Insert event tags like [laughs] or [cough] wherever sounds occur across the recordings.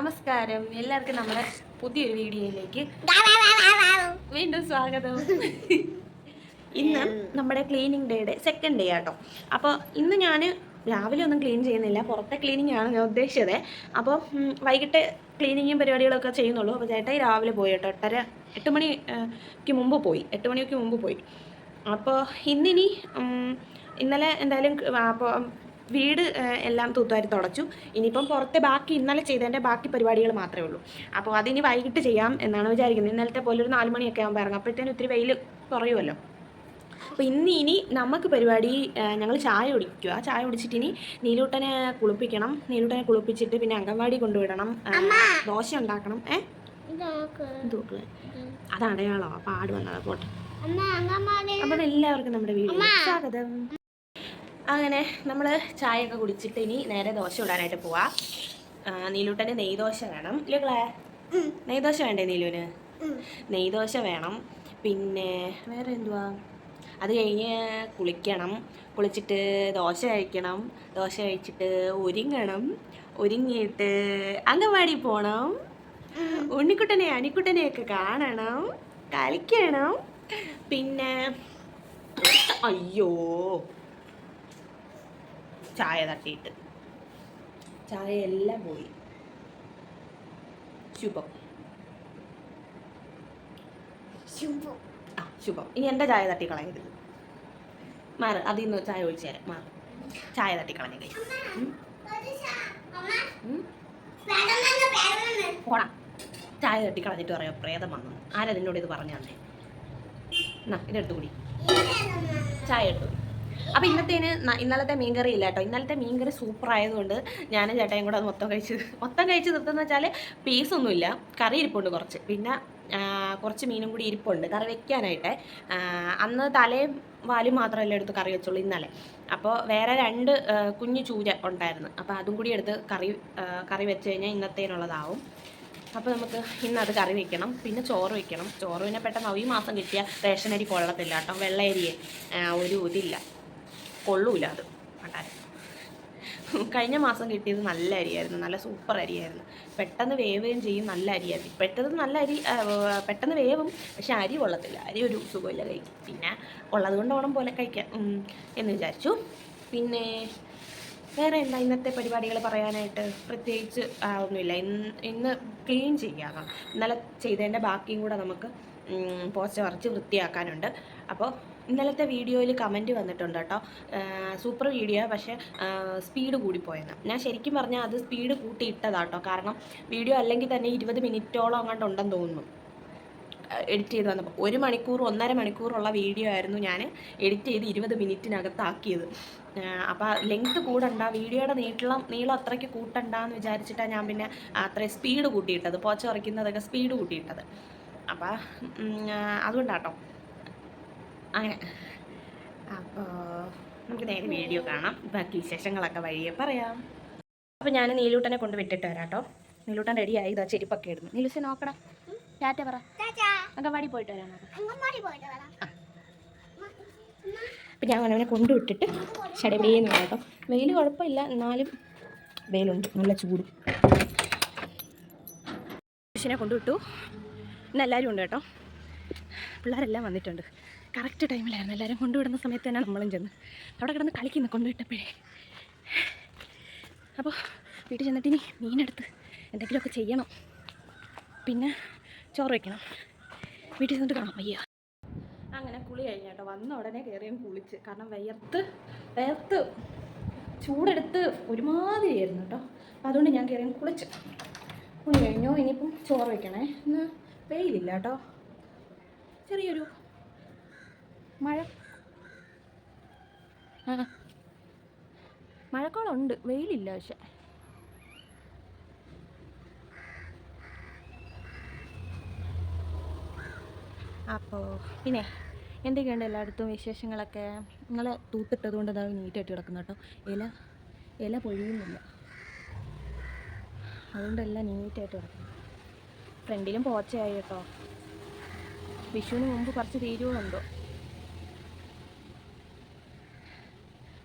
നമസ്കാരം. എല്ലാവർക്കും നമ്മുടെ പുതിയൊരു വീഡിയോയിലേക്ക് വീണ്ടും സ്വാഗതം. ഇന്ന് നമ്മുടെ ക്ലീനിങ് ഡേയുടെ സെക്കൻഡ് ഡേ ആട്ടോ. അപ്പോൾ ഇന്ന് ഞാൻ രാവിലെ ഒന്നും ക്ലീൻ ചെയ്യുന്നില്ല. പുറത്തെ ക്ലീനിങ് ആണ് ഞാൻ ഉദ്ദേശിച്ചത്. അപ്പോൾ വൈകിട്ട് ക്ലീനിങ്ങും പരിപാടികളൊക്കെ ചെയ്യുന്നുള്ളൂ. അപ്പോൾ ചേട്ടായി രാവിലെ പോയി കേട്ടോ. എട്ടര എട്ട് മണിക്ക് മുമ്പ് പോയി. എട്ട് മണിക്ക് മുമ്പ് പോയി. അപ്പോൾ ഇന്നിനി ഇന്നലെ എന്തായാലും അപ്പോൾ വീട് എല്ലാം തൂത്തുവാരി തുടച്ചു. ഇനിയിപ്പം പുറത്തെ ബാക്കി ഇന്നലെ ചെയ്തതിന്റെ ബാക്കി പരിപാടികൾ മാത്രമേ ഉള്ളൂ. അപ്പോൾ അതിനി വൈകിട്ട് ചെയ്യാം എന്നാണ് വിചാരിക്കുന്നത്. ഇന്നലത്തെ പോലെ ഒരു നാല് മണിയൊക്കെ ആകുമ്പോൾ ഇറങ്ങും. അപ്പോഴത്തേനും ഒത്തിരി വെയിൽ കുറയുമല്ലോ. അപ്പോൾ ഇന്ന് ഇനി നമുക്ക് പരിപാടി ഞങ്ങൾ ചായ കുടിക്കുക. ചായ കുടിച്ചിട്ട് ഇനി നീലൂട്ടനെ കുളിപ്പിക്കണം. നീലൂട്ടനെ കുളിപ്പിച്ചിട്ട് പിന്നെ അംഗൻവാടി കൊണ്ടുവിടണം. ദോശ ഉണ്ടാക്കണം. ഏ? അതടയാളോ അത് അടയാളോ അപ്പോൾ ആട് വന്നത്. പോട്ടെ. അപ്പോൾ എല്ലാവർക്കും നമ്മുടെ വീഡിയോ സ്വാഗതം. അങ്ങനെ നമ്മൾ ചായയൊക്കെ കുടിച്ചിട്ട് ഇനി നേരെ ദോശ ഇടാനായിട്ട് പോവാ. നീലൂട്ടന്റെ നെയ്ദോശ വേണം. ഇല്ലേ നെയ്ദോശ വേണ്ടേ നീലുവിന്? നെയ്ദോശ വേണം. പിന്നെ വേറെ എന്തുവാ? അത് കഴിഞ്ഞ് കുളിക്കണം. കുളിച്ചിട്ട് ദോശ കഴിക്കണം. ദോശ കഴിച്ചിട്ട് ഒരുങ്ങണം. ഒരുങ്ങിയിട്ട് അംഗൻവാടി പോകണം ഉണ്ണിക്കുട്ടനെ അനിക്കുട്ടനെയൊക്കെ കാണണം. കളിക്കണം. പിന്നെ അയ്യോ. ചായ തട്ടിയിട്ട്. ചായ എല്ലാം പോയി. ശുഭം. ശുഭം. ആ ശുഭം. ഇനി എന്റെ ചായ തട്ടി കളയരുത്. മാറ് അതിൽ നിന്ന് ചായ ഒഴിച്ചു തരാം. മാറ്. ചായ തട്ടി കളഞ്ഞ കൈ പോടാ. ചായ തട്ടി കളഞ്ഞിട്ട് പറയാം പ്രേതം വന്നു. ആരാ നിന്നോട് ഇത് പറഞ്ഞു തന്നെ? എന്നാ ഇതെടുത്തു കൂടി. ചായ എടുത്തു അപ്പോൾ ഇന്നത്തേന് ഇന്നലത്തെ മീൻകറി ഇല്ല കേട്ടോ. ഇന്നലത്തെ മീൻകറി സൂപ്പർ ആയതുകൊണ്ട് ഞാനും ചേട്ടയും കൂടെ അത് മൊത്തം കഴിച്ച് മൊത്തം കഴിച്ച് നിർത്തുന്ന വെച്ചാൽ പീസൊന്നുമില്ല കറി ഇരിപ്പുണ്ട് കുറച്ച്. പിന്നെ കുറച്ച് മീനും കൂടി ഇരിപ്പുണ്ട്. കറി വെക്കാനായിട്ട്. അന്ന് തലയും വാലും മാത്രമല്ല എടുത്ത് കറി വെച്ചുള്ളൂ ഇന്നലെ. അപ്പോൾ വേറെ രണ്ട് കുഞ്ഞു ചൂര ഉണ്ടായിരുന്നു. അപ്പോൾ അതും കൂടി എടുത്ത് കറി കറി വെച്ച് കഴിഞ്ഞാൽ ഇന്നത്തേനുള്ളതാവും. അപ്പോൾ നമുക്ക് ഇന്ന് അത് കറി വെക്കണം. പിന്നെ ചോറ് വെക്കണം. ചോറ് പിന്നെ പെട്ടെന്ന് ഈ മാസം കിട്ടിയ റേഷൻ അരി കൊള്ളത്തില്ല കേട്ടോ. വെള്ളയരിയെ ഒരു ഇതില്ല. കൊള്ളൂല അത് പണ്ടാരം കഴിഞ്ഞ മാസം കിട്ടിയത് നല്ല അരിയായിരുന്നു നല്ല സൂപ്പർ അരിയായിരുന്നു. പെട്ടെന്ന് വേവുകയും ചെയ്യും നല്ല അരിയായിരുന്നു. പെട്ടെന്ന് നല്ല അരി പെട്ടെന്ന് വേവും പക്ഷെ അരി കൊള്ളത്തില്ല. അരി ഒരു സുഖമില്ല കഴിക്കും പിന്നെ ഉള്ളത് കൊണ്ട് ഓണം പോലെ കഴിക്കാം എന്ന് വിചാരിച്ചു. പിന്നെ വേറെ എന്താ ഇന്നത്തെ പരിപാടികൾ പറയാനായിട്ട്? പ്രത്യേകിച്ച് ഒന്നുമില്ല. ഇന്ന് ഇന്ന് ക്ലീൻ ചെയ്യാം ഇന്നലെ ചെയ്തതിന്റെ ബാക്കിയും കൂടെ നമുക്ക് പോസ്റ്റ് വറച്ച് വൃത്തിയാക്കാനുണ്ട്. അപ്പോൾ ഇന്നലത്തെ വീഡിയോയിൽ കമന്റ് വന്നിട്ടുണ്ട് കേട്ടോ. സൂപ്പർ വീഡിയോ പക്ഷേ സ്പീഡ് കൂടിപ്പോയെന്ന്. ഞാൻ ശരിക്കും പറഞ്ഞാൽ അത് സ്പീഡ് കൂട്ടി ഇട്ടതാട്ടോ കാരണം വീഡിയോ അല്ലെങ്കിൽ തന്നെ ഇരുപത് മിനിറ്റോളം അങ്ങോട്ട് ഉണ്ടെന്ന് തോന്നുന്നു. എഡിറ്റ് ചെയ്ത് വന്നപ്പോൾ. ഒരു മണിക്കൂർ ഒന്നര മണിക്കൂറുള്ള വീഡിയോ ആയിരുന്നു ഞാൻ എഡിറ്റ് ചെയ്ത് ഇരുപത് മിനിറ്റിനകത്താക്കിയത്. അപ്പോൾ ലെങ്ത് കൂടണ്ട വീഡിയോയുടെ നീളം നീളം അത്രയ്ക്ക് കൂട്ടണ്ടെന്ന് വിചാരിച്ചിട്ടാണ് ഞാൻ പിന്നെ അത്രയും സ്പീഡ് കൂട്ടിയിട്ടത്. പോച്ച കുറയ്ക്കുന്നതൊക്കെ സ്പീഡ് കൂട്ടിയിട്ടത്. അപ്പോൾ അതുകൊണ്ടാട്ടോ. അങ്ങനെ. അപ്പോൾ നമുക്ക് നേരെ വീഡിയോ കാണാം. ബാക്കി വിശേഷങ്ങളൊക്കെ വഴിയെ പറയാം. അപ്പോൾ ഞാൻ നീലൂട്ടനെ കൊണ്ട് വിട്ടിട്ട് വരാം കേട്ടോ നീലൂട്ടൻ റെഡിയായി ഇതാ ചെരുപ്പൊക്കെ ഇടുന്നു. നീലുസെ നോക്കടാ. ടാറ്റ പറ. അങ്കവാടി പോയിട്ട് വരാം. അപ്പം ഞാൻ അവനെ കൊണ്ടുവിട്ടിട്ട് വെയിൽ കേട്ടോ വെയിൽ കുഴപ്പമില്ല. എന്നാലും വെയിലുണ്ട്. നല്ല ചൂട്. മനുഷ്യനെ കൊണ്ടുവിട്ടു ഇന്ന് എല്ലാവരും ഉണ്ട് കേട്ടോ. പിള്ളേരെല്ലാം വന്നിട്ടുണ്ട്. കറക്റ്റ് ടൈമിലായിരുന്നു. എല്ലാവരും കൊണ്ടുവിടുന്ന സമയത്ത് തന്നെ നമ്മളും ചെന്ന് അവിടെ കിടന്ന് കളിക്കുന്നു കൊണ്ടുവിട്ടപ്പോഴേ അപ്പോൾ വീട്ടിൽ ചെന്നിട്ട് ഇനി മീനെടുത്ത് എന്തെങ്കിലുമൊക്കെ ചെയ്യണം. പിന്നെ ചോറ് വയ്ക്കണം വീട്ടിൽ ചെന്നിട്ട് കാണാം. വയ്യ അങ്ങനെ കുളി കഴിഞ്ഞ കേട്ടോ. വന്ന ഉടനെ കയറിയും കുളിച്ച്. കാരണം വിയർത്ത് വിയർത്ത് ചൂടെടുത്ത് ഒരുമാതിരിയായിരുന്നു കേട്ടോ. അപ്പം അതുകൊണ്ട് ഞാൻ കയറിയും കുളിച്ച്. കുളി കഴിഞ്ഞു. ഇനിയിപ്പം ചോറ് വയ്ക്കണേ ഇന്ന് വെയിലില്ല കേട്ടോ. ചെറിയൊരു മഴ. മഴക്കോളുണ്ട്. വെയിലില്ല പക്ഷെ. അപ്പോൾ പിന്നെ എന്തൊക്കെയുണ്ട് എല്ലായിടത്തും വിശേഷങ്ങളൊക്കെ? നിങ്ങൾ തൂത്തിട്ടത് കൊണ്ട് അതായത് നീറ്റായിട്ട് കിടക്കുന്നു കേട്ടോ. ഇല ഇല പൊഴിയുന്നില്ല. അതുകൊണ്ട് എല്ലാം നീറ്റായിട്ട് കിടക്കുന്നു. ഫ്രണ്ടിലും പോച്ചയായി കേട്ടോ. വിഷുവിന് മുമ്പ് കുറച്ച് തീരുവോളുണ്ടോ?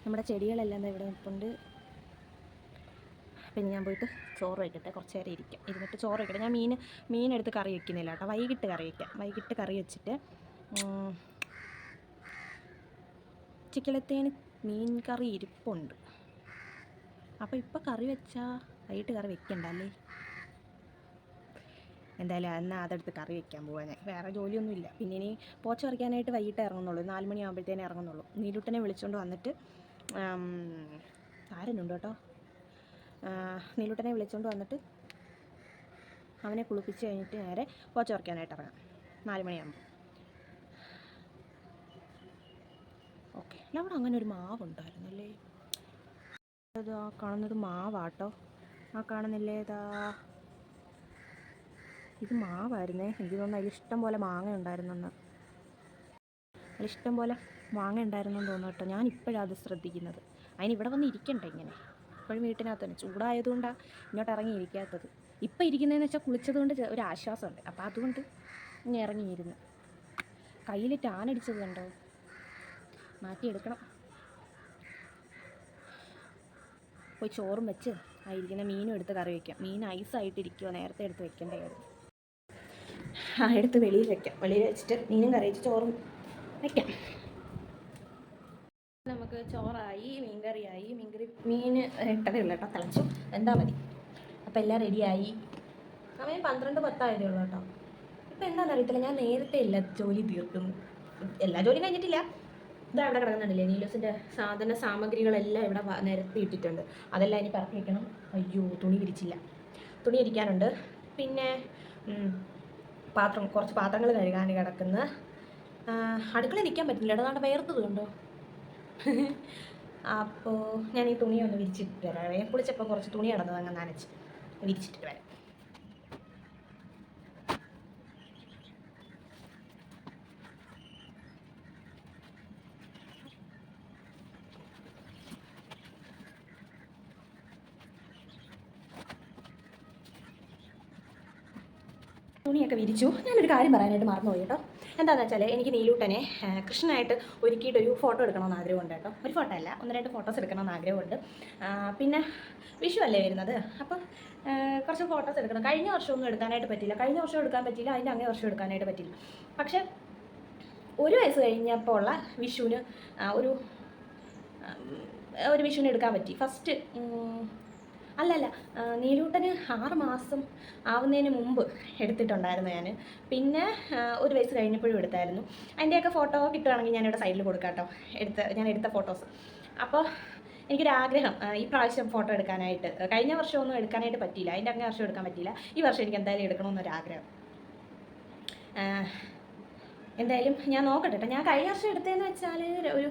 നമ്മുടെ ചെടികളെല്ലാം ഇവിടെ നിൽപ്പുണ്ട് പിന്നെ ഞാൻ പോയിട്ട് ചോറ് വയ്ക്കട്ടെ കുറച്ച് നേരം ഇരിക്കാം. ഇരുന്നിട്ട് ചോറ് വയ്ക്കട്ടെ. ഞാൻ മീൻ മീനെടുത്ത് കറി വയ്ക്കുന്നില്ല കേട്ടോ. വൈകിട്ട് കറി വയ്ക്കാം വൈകിട്ട് കറി വെച്ചിട്ട് ഉം, ചിക്കലത്തേന് മീൻ കറി ഇരിപ്പുണ്ട്. അപ്പോൾ ഇപ്പോൾ കറി വെച്ചാൽ വൈകിട്ട് കറി വെക്കണ്ട അല്ലേ? എന്തായാലും എന്നാൽ അതെടുത്ത് കറി വെക്കാൻ പോവാൻ വേറെ ജോലിയൊന്നുമില്ല. പിന്നെ ഇനി പോച്ച പറിക്കാനായിട്ട് വൈകിട്ട് ഇറങ്ങുന്നുള്ളൂ. നാല് മണിയാകുമ്പോഴത്തേനും ഇറങ്ങുന്നുള്ളൂ. നീലുട്ടനെ വിളിച്ചുകൊണ്ട് വന്നിട്ട് ആരനുണ്ട് കേട്ടോ നീലൂട്ടനെ വിളിച്ചുകൊണ്ട് വന്നിട്ട് അവനെ കുളിപ്പിച്ച് കഴിഞ്ഞിട്ട് നേരെ പോച്ച ഉറക്കാനായിട്ട് ഇറങ്ങാം. നാല് മണിയാകുമ്പോൾ ഓക്കെ. അല്ല അവിടെ അങ്ങനെ ഒരു മാവ് ഉണ്ടായിരുന്നല്ലേ ആ കാണുന്നത് മാവാട്ടോ. ആ കാണുന്നില്ലേ ഇതാ? ഇത് മാവായിരുന്നേ. എനിക്ക് തോന്നുന്നു അതിൽ ഇഷ്ടം പോലെ മാങ്ങ ഉണ്ടായിരുന്നെന്ന് അന്ന് ഇഷ്ടം പോലെ മാങ്ങ ഉണ്ടായിരുന്നെന്ന് തോന്നുന്നു കേട്ടോ. ഞാൻ ഇപ്പോഴാണ് അത് ശ്രദ്ധിക്കുന്നത്. അതിന് ഇവിടെ വന്ന് ഇരിക്കണ്ടേ ഇങ്ങനെ. ഇപ്പോഴും വീട്ടിനകത്ത് തന്നെ ചൂടായതുകൊണ്ടാണ് ഇങ്ങോട്ട് ഇറങ്ങി ഇരിക്കാത്തത് ഇപ്പം ഇരിക്കുന്നതെന്ന് വെച്ചാൽ കുളിച്ചതുകൊണ്ട് കൊണ്ട് ഒരു ആശ്വാസമുണ്ട് അപ്പോൾ അതുകൊണ്ട് ഇങ്ങനെ ഇറങ്ങിയിരുന്നു. കയ്യിൽ ടാനടിച്ചത് കണ്ടോ? മാറ്റിയെടുക്കണം. പോയി ചോറും വെച്ച് ആ ഇരിക്കുന്ന മീനും എടുത്ത് കറി വയ്ക്കാം മീൻ ഐസായിട്ടിരിക്കുമോ നേരത്തെ എടുത്ത് വെക്കേണ്ടതായിരുന്നു. ആ എടുത്ത് വെളിയിൽ വെക്കാം. വെളിയിൽ വെച്ചിട്ട് മീനും കറി വെച്ച് ചോറും നമുക്ക് ചോറായി മീൻകറിയായി മീൻകറി മീൻ ഇട്ടതേ ഉള്ളൂ കേട്ടോ തിളച്ചു. എന്താ മതി. അപ്പോൾ എല്ലാം റെഡിയായി. സമയം പന്ത്രണ്ട് പത്തായതേ ഉള്ളൂ കേട്ടോ. ഇപ്പം എന്താണെന്ന് അറിയത്തില്ല ഞാൻ നേരത്തെ എല്ലാ ജോലി തീർക്കും. എല്ലാ ജോലിയും കഴിഞ്ഞിട്ടില്ല. ഇതാ അവിടെ കിടക്കുന്നുണ്ടല്ലേ നീലോസിന്റെ സാധന സാമഗ്രികളെല്ലാം ഇവിടെ നിരത്തി ഇട്ടിട്ടുണ്ട്. അതെല്ലാം ഇനി പറക്കി വെക്കണം. അയ്യോ തുണി വിരിച്ചില്ല. തുണി ഇരിക്കാനുണ്ട് പിന്നെ പാത്രം കുറച്ച് പാത്രങ്ങൾ കഴുകാൻ കിടക്കുന്ന. അടുക്കള നിൽക്കാൻ പറ്റില്ല. ഇടനാട് വേർത്തത് കണ്ടോ? അപ്പോൾ ഞാൻ ഈ തുണി ഒന്ന് വിരിച്ചിട്ട് വരാം. ഞാൻ കുളിച്ചപ്പോൾ കുറച്ച് തുണി കിടന്നത് അങ്ങ് നനച്ച് വിരിച്ചിട്ട് വരാം. തുണിയൊക്കെ വിരിച്ചു. ഞാനൊരു കാര്യം പറയാനായിട്ട് മറന്നുപോയി കേട്ടോ. എന്താണെന്ന് വെച്ചാൽ എനിക്ക് നീലൂട്ടനെ കൃഷ്ണനായിട്ട് ഒരുക്കിയിട്ട് ഒരു ഫോട്ടോ എടുക്കണമെന്ന് ആഗ്രഹമുണ്ട് കേട്ടോ. ഒരു ഫോട്ടോ അല്ല ഒന്ന് രണ്ട് ഫോട്ടോസ് എടുക്കണമെന്ന് ആഗ്രഹമുണ്ട്. പിന്നെ വിഷു അല്ലേ വരുന്നത്? അപ്പം കുറച്ച് ഫോട്ടോസ് എടുക്കണം. കഴിഞ്ഞ വർഷമൊന്നും എടുക്കാനായിട്ട് പറ്റില്ല കഴിഞ്ഞ വർഷം എടുക്കാൻ പറ്റില്ല അതിന്റെ അങ്ങേ വർഷം എടുക്കാനായിട്ട് പറ്റില്ല പക്ഷേ ഒരു വയസ്സ് കഴിഞ്ഞപ്പോൾ ഉള്ള വിഷുവിന് ഒരു ഒരു വിഷുവിന് എടുക്കാൻ പറ്റി. ഫസ്റ്റ് അല്ലല്ല നീലൂട്ടന് ആറ് മാസം ആവുന്നതിന് മുമ്പ് എടുത്തിട്ടുണ്ടായിരുന്നു ഞാൻ പിന്നെ ഒരു വയസ്സ് കഴിഞ്ഞപ്പോഴും എടുത്തായിരുന്നു. അതിന്റെയൊക്കെ ഫോട്ടോ കിട്ടുകയാണെങ്കിൽ ഞാനിവിടെ സൈഡിൽ കൊടുക്കാം കേട്ടോ എടുത്ത ഞാൻ എടുത്ത ഫോട്ടോസ് അപ്പോൾ എനിക്കൊരാഗ്രഹം ഈ പ്രാവശ്യം ഫോട്ടോ എടുക്കാനായിട്ട്. കഴിഞ്ഞ വർഷമൊന്നും എടുക്കാനായിട്ട് പറ്റിയില്ല. അതിന്റെ അങ്ങനെ വർഷം എടുക്കാൻ പറ്റിയില്ല. ഈ വർഷം എനിക്ക് എന്തായാലും എടുക്കണമെന്നൊരാഗ്രഹം. എന്തായാലും ഞാൻ നോക്കട്ടെ കേട്ടോ ഞാൻ കഴിഞ്ഞ വർഷം എടുത്തതെന്ന് വെച്ചാൽ ഒരു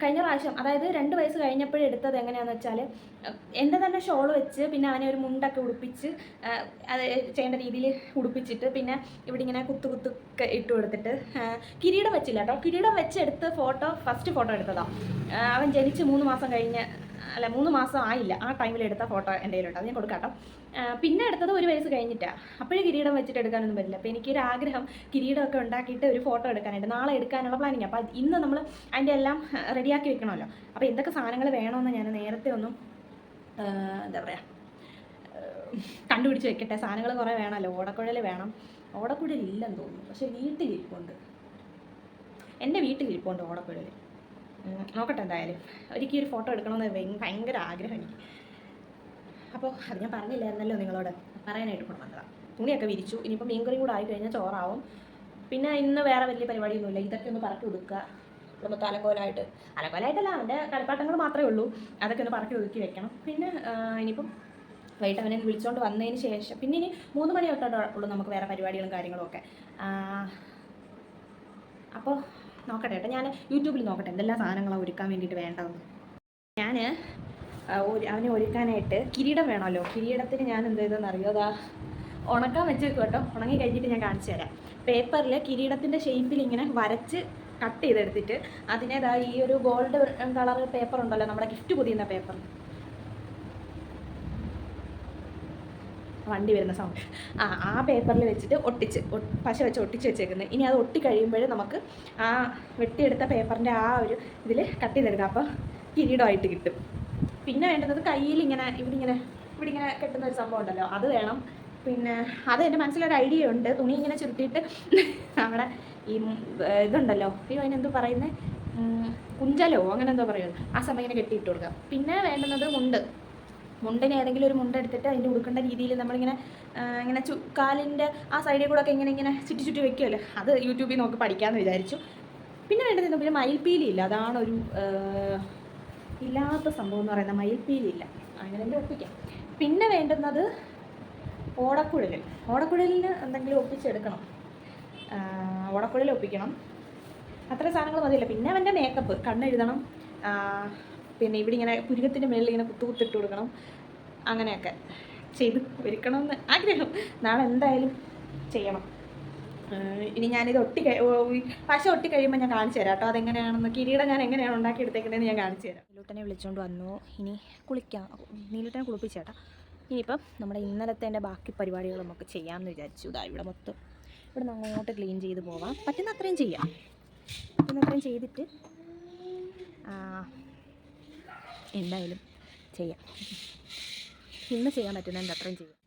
കഴിഞ്ഞ പ്രാവശ്യം അതായത് രണ്ട് വയസ്സ് കഴിഞ്ഞപ്പോഴും എടുത്തത് എങ്ങനെയാണെന്ന് വെച്ചാൽ എന്റെ തന്നെ ഷോൾ വെച്ച് പിന്നെ അവനെ ഒരു മുണ്ടൊക്കെ ഉടുപ്പിച്ച് അത് ചെയ്യേണ്ട രീതിയിൽ ഉടുപ്പിച്ചിട്ട് പിന്നെ ഇവിടെ ഇങ്ങനെ കുത്തു കുത്തു ഇട്ട് കൊടുത്തിട്ട് കിരീടം വെച്ചില്ല കേട്ടോ. കിരീടം വെച്ചെടുത്ത് ഫോട്ടോ ഫസ്റ്റ് ഫോട്ടോ എടുത്തതാണ് അവൻ ജനിച്ച് മൂന്ന് മാസം കഴിഞ്ഞ് അല്ല മൂന്ന് മാസം ആയില്ല. ആ ടൈമിൽ എടുത്ത ഫോട്ടോ എന്റെ കയ്യിലുണ്ട്. അത് ഞാൻ കൊടുക്കാം പിന്നെ എടുത്തത് ഒരു വയസ്സ് കഴിഞ്ഞിട്ടാണ് അപ്പോഴും കിരീടം വെച്ചിട്ട് എടുക്കാനൊന്നും പറ്റില്ല. അപ്പോൾ എനിക്കൊരു ആഗ്രഹം കിരീടമൊക്കെ ഉണ്ടാക്കിയിട്ട് ഒരു ഫോട്ടോ എടുക്കാനായിട്ട് നാളെ എടുക്കാനുള്ള പ്ലാനിങ് അപ്പോൾ ഇന്ന് നമ്മൾ അതിന്റെ എല്ലാം റെഡിയാക്കി വെക്കണമല്ലോ. അപ്പോൾ എന്തൊക്കെ സാധനങ്ങൾ വേണമെന്ന് ഞാൻ നേരത്തെ ഒന്നും എന്താ പറയുക കണ്ടുപിടിച്ച് വെക്കട്ടെ. സാധനങ്ങൾ കുറേ വേണമല്ലോ. ഓടക്കുഴൽ വേണം. ഓടക്കുഴൽ ഇല്ലെന്ന് തോന്നുന്നു. പക്ഷേ വീട്ടിലിരിപ്പുണ്ട്. എന്റെ വീട്ടിലിരിപ്പുണ്ട് ഓടക്കുഴൽ നോക്കട്ടെ എന്തായാലും. ഒരിക്കൽ ഒരു ഫോട്ടോ എടുക്കണമെന്ന് ഭയ- ഭയങ്കര ആഗ്രഹം എനിക്ക്. അപ്പോൾ അത് ഞാൻ പറഞ്ഞില്ലായിരുന്നല്ലോ നിങ്ങളോട്. പറയാനായിട്ട് കൂടെ വന്നതാണ് തുണിയൊക്കെ വിരിച്ചു. ഇനിയിപ്പോൾ മീൻകറി കൂടെ ആയി കഴിഞ്ഞാൽ ചോറാവും. പിന്നെ ഇന്ന് വേറെ വലിയ പരിപാടിയൊന്നുമില്ല. ഇതൊക്കെ ഒന്ന് പറക്കി ഒതുക്കുക. കുടുംബത്തെ അലങ്കോലമായിട്ട് അലങ്കോലമായിട്ടല്ല അവന്റെ കളിപ്പാട്ടങ്ങൾ മാത്രമേ ഉള്ളൂ. അതൊക്കെ ഒന്ന് പറക്കി ഒതുക്കി വെക്കണം. പിന്നെ ഇനിയിപ്പം വൈകിട്ട് അവനെ വിളിച്ചുകൊണ്ട് വന്നതിന് ശേഷം പിന്നെ ഇനി മൂന്ന് മണി തൊട്ടേ നമുക്ക് വേറെ പരിപാടികളും കാര്യങ്ങളും ഒക്കെ. അപ്പോൾ നോക്കട്ടെ കേട്ടോ. ഞാൻ യൂട്യൂബിൽ നോക്കട്ടെ എന്തെല്ലാം സാധനങ്ങളാണ് ഒരുക്കാൻ വേണ്ടിയിട്ട് വേണ്ടതെന്ന്. ഞാൻ അവനെ ഒരുക്കാനായിട്ട് കിരീടം വേണമല്ലോ. കിരീടത്തിന് ഞാൻ എന്ത് ചെയ്തെന്ന് അറിയോ? ഉണക്കാൻ വെച്ച് വെക്കും കേട്ടോ. ഉണങ്ങി കഴിഞ്ഞിട്ട് ഞാൻ കാണിച്ചു തരാം. പേപ്പറിൽ കിരീടത്തിന്റെ ഷേപ്പിൽ ഇങ്ങനെ വരച്ച് കട്ട് ചെയ്തെടുത്തിട്ട് അതിനേതാ ഈ ഒരു ഗോൾഡ് കളർ പേപ്പർ ഉണ്ടല്ലോ നമ്മുടെ ഗിഫ്റ്റ് പൊതിയുന്ന പേപ്പർ വണ്ടി വരുന്ന സൗണ്ട് ആ ആ പേപ്പറിൽ വെച്ചിട്ട് ഒട്ടിച്ച് ഒട്ട്- പശ വെച്ച് ഒട്ടിച്ച് വെച്ചേക്കുന്നത് ഇനി അത് ഒട്ടി കഴിയുമ്പോൾ നമുക്ക് ആ വെട്ടിയെടുത്ത പേപ്പറിന്റെ ആ ഒരു ഇതിൽ കട്ട് ചെയ്തെടുക്കാം. അപ്പോൾ കിരീടമായിട്ട് കിട്ടും. പിന്നെ വേണ്ടുന്നത് കയ്യിൽ ഇങ്ങനെ ഇവിടെ ഇങ്ങനെ ഇവിടെ ഇങ്ങനെ കെട്ടുന്ന ഒരു സംഭവം ഉണ്ടല്ലോ. അത് വേണം. പിന്നെ അത് എന്റെ മനസ്സിലൊരു ഐഡിയ ഉണ്ട്. തുണി ഇങ്ങനെ ചുരുട്ടിയിട്ട് [laughs] നമ്മുടെ ഈ ഇതുണ്ടല്ലോ. അയ്യോ അതിനെന്തോ പറയുന്നത് കുഞ്ചലോ? അങ്ങനെ എന്തോ ആ സമയം ഇങ്ങനെ കെട്ടിയിട്ട് കൊടുക്കാം. പിന്നെ വേണ്ടുന്നത് മുണ്ട്. മുണ്ടിന് ഏതെങ്കിലും ഒരു മുണ്ട എടുത്തിട്ട് അതിന്റെ ഉടുക്കേണ്ട രീതിയിൽ നമ്മളിങ്ങനെ ഇങ്ങനെ ചു കാലിന്റെ ആ സൈഡിൽ കൂടെ ഒക്കെ ഇങ്ങനെ ഇങ്ങനെ ചുറ്റി ചുറ്റി വെക്കുമല്ലോ അത് യൂട്യൂബിൽ നോക്കി പഠിക്കാമെന്ന് വിചാരിച്ചു. പിന്നെ വേണ്ടത് പിന്നെ മയിൽപ്പീലി ഇല്ല. അതാണ് ഒരു ഇല്ലാത്ത സംഭവം എന്ന് പറയുന്നത്. മയിൽപ്പീലി ഇല്ല. അങ്ങനെ എന്തെങ്കിലും ഒപ്പിക്കാം. പിന്നെ വേണ്ടുന്നത് ഓടക്കുഴലിൽ. ഓടക്കുഴലിന് എന്തെങ്കിലും ഒപ്പിച്ചെടുക്കണം. ഓടക്കുഴലിൽ ഒപ്പിക്കണം. അത്ര സാധനങ്ങൾ മതിയില്ല. പിന്നെ അവന്റെ മേക്കപ്പ് കണ്ണെഴുതണം. പിന്നെ ഇവിടെ ഇങ്ങനെ പുരുകത്തിന്റെ മേളിൽ ഇങ്ങനെ കുത്തു കുത്തിട്ട് കൊടുക്കണം. അങ്ങനെയൊക്കെ ചെയ്ത് ഒരുക്കണമെന്ന് ആഗ്രഹം. നാളെ എന്തായാലും ചെയ്യണം. ഇനി ഞാനിത് ഒട്ടി പശ ഒട്ടി കഴിയുമ്പോൾ ഞാൻ കാണിച്ചു തരാം കേട്ടോ. അതെങ്ങനെയാണെന്ന് കിരീടം ഞാൻ എങ്ങനെയാണ് ഉണ്ടാക്കിയെടുത്തേക്കുന്നതെന്ന് ഞാൻ കാണിച്ചു തരാം. നീലൂട്ടനെ വിളിച്ചുകൊണ്ട് വന്നു. ഇനി കുളിക്കാം. നീലൂട്ടനെ കുളിപ്പിച്ചേട്ടാ ഇനിയിപ്പം നമ്മുടെ ഇന്നലത്തെ എന്റെ ബാക്കി പരിപാടികൾ നമുക്ക് ചെയ്യാമെന്ന് വിചാരിച്ചു. ഇതാ ഇവിടെ മൊത്തം ഇവിടെ നിന്ന് അങ്ങോട്ട് ക്ലീൻ ചെയ്ത് പോവാം. പറ്റുന്ന അത്രയും ചെയ്യാം. പറ്റുന്ന അത്രയും ചെയ്തിട്ട് എന്തായാലും ചെയ്യാം. ഇന്ന് ചെയ്യാൻ പറ്റുന്നതിന്റെ അത്രയും ചെയ്യാം.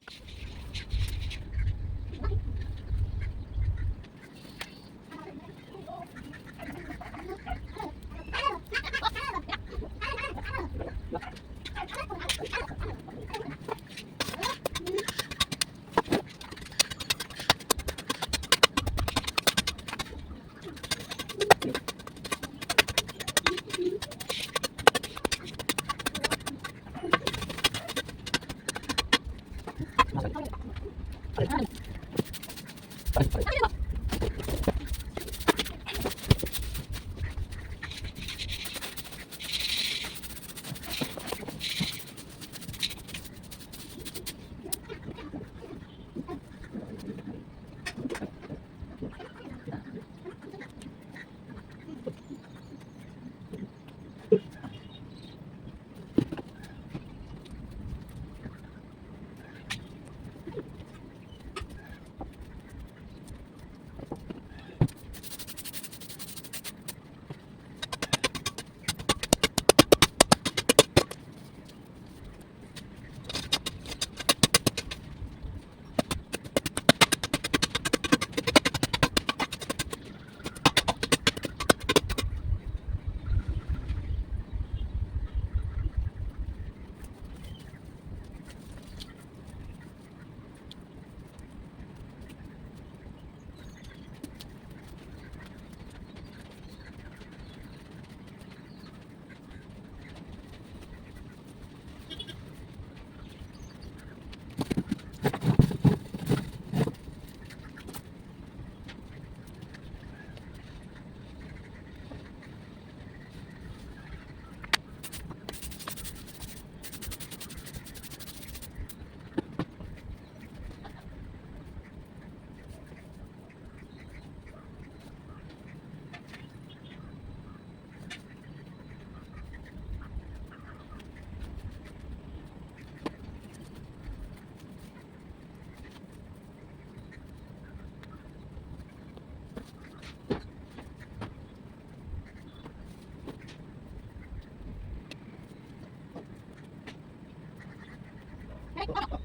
Ha ha ha!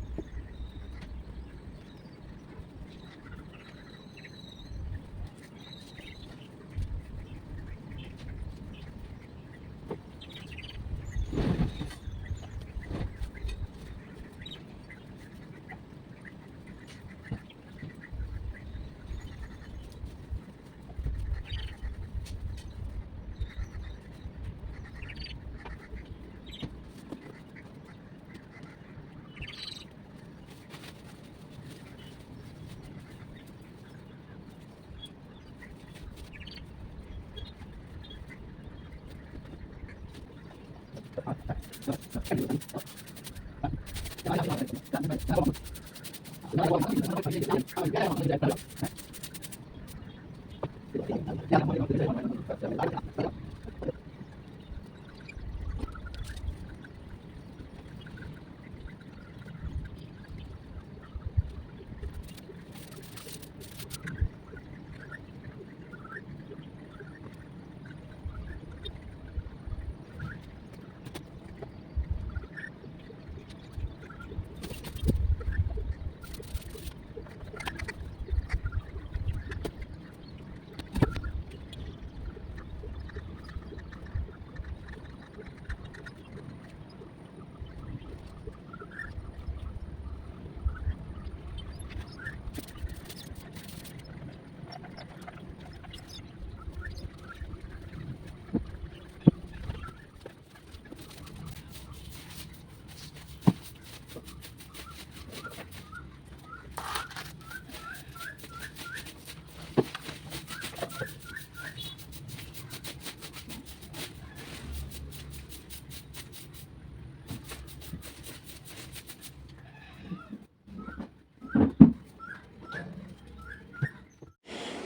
Yeah.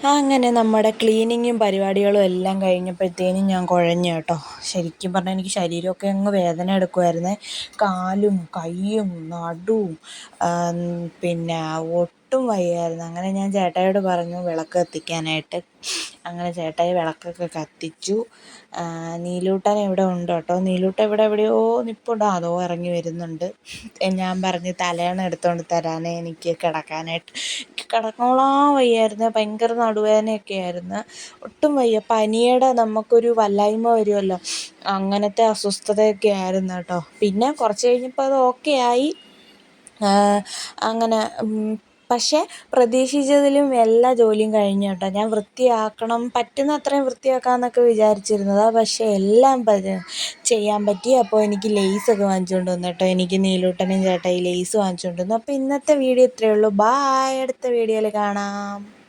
അങ്ങനെ നമ്മുടെ ക്ലീനിങ്ങും പരിപാടികളും എല്ലാം കഴിഞ്ഞപ്പോഴത്തേനും ഞാൻ കുഴഞ്ഞു കേട്ടോ. ശരിക്കും പറഞ്ഞാൽ എനിക്ക് ശരീരമൊക്കെ അങ്ങ് വേദന എടുക്കുമായിരുന്നേ കാലും കൈയും നടുവും പിന്നെ ഒട്ടും വയ്യായിരുന്നു. അങ്ങനെ ഞാൻ ചേട്ടായിയോട് പറഞ്ഞു വിളക്ക് കത്തിക്കാനായിട്ട്. അങ്ങനെ ചേട്ടായി വിളക്കൊക്കെ കത്തിച്ചു. നീലൂട്ടൻ ഇവിടെ ഉണ്ട് കേട്ടോ. നീലൂട്ടൻ ഇവിടെ എവിടെയോ നിപ്പുണ്ടോ. അതോ ഇറങ്ങി വരുന്നുണ്ട്. ഞാൻ പറഞ്ഞ് തലയാണ് എടുത്തുകൊണ്ട് തരാനേ എനിക്ക് കിടക്കാനായിട്ട്. കിടക്കോളാൻ വയ്യായിരുന്നു. ഭയങ്കര നടുവേദനയൊക്കെ ആയിരുന്നു. ഒട്ടും വയ്യ. പനിയുടെ നമുക്കൊരു വല്ലായ്മ വരുമല്ലോ. അങ്ങനത്തെ അസ്വസ്ഥതയൊക്കെ ആയിരുന്നു കേട്ടോ. പിന്നെ കുറച്ച് കഴിഞ്ഞപ്പോൾ അത് ഓക്കെ ആയി. അങ്ങനെ പക്ഷേ പ്രതീക്ഷിച്ചതിലും എല്ലാ ജോലിയും കഴിഞ്ഞു കേട്ടോ. ഞാൻ വൃത്തിയാക്കണം പറ്റുന്ന അത്രയും വൃത്തിയാക്കാമെന്നൊക്കെ വിചാരിച്ചിരുന്നതാണ് പക്ഷേ എല്ലാം ചെയ്യാൻ പറ്റി. അപ്പോൾ എനിക്ക് ലെയ്സൊക്കെ വാങ്ങിച്ചുകൊണ്ട് വന്നു കേട്ടോ. എനിക്ക് നീലൂട്ടനും ചേട്ടായി ലേസ് വാങ്ങിച്ചുകൊണ്ട് വന്നു. അപ്പോൾ ഇന്നത്തെ വീഡിയോ ഇത്രയേ ഉള്ളൂ. ബായ് അടുത്ത വീഡിയോയിൽ കാണാം.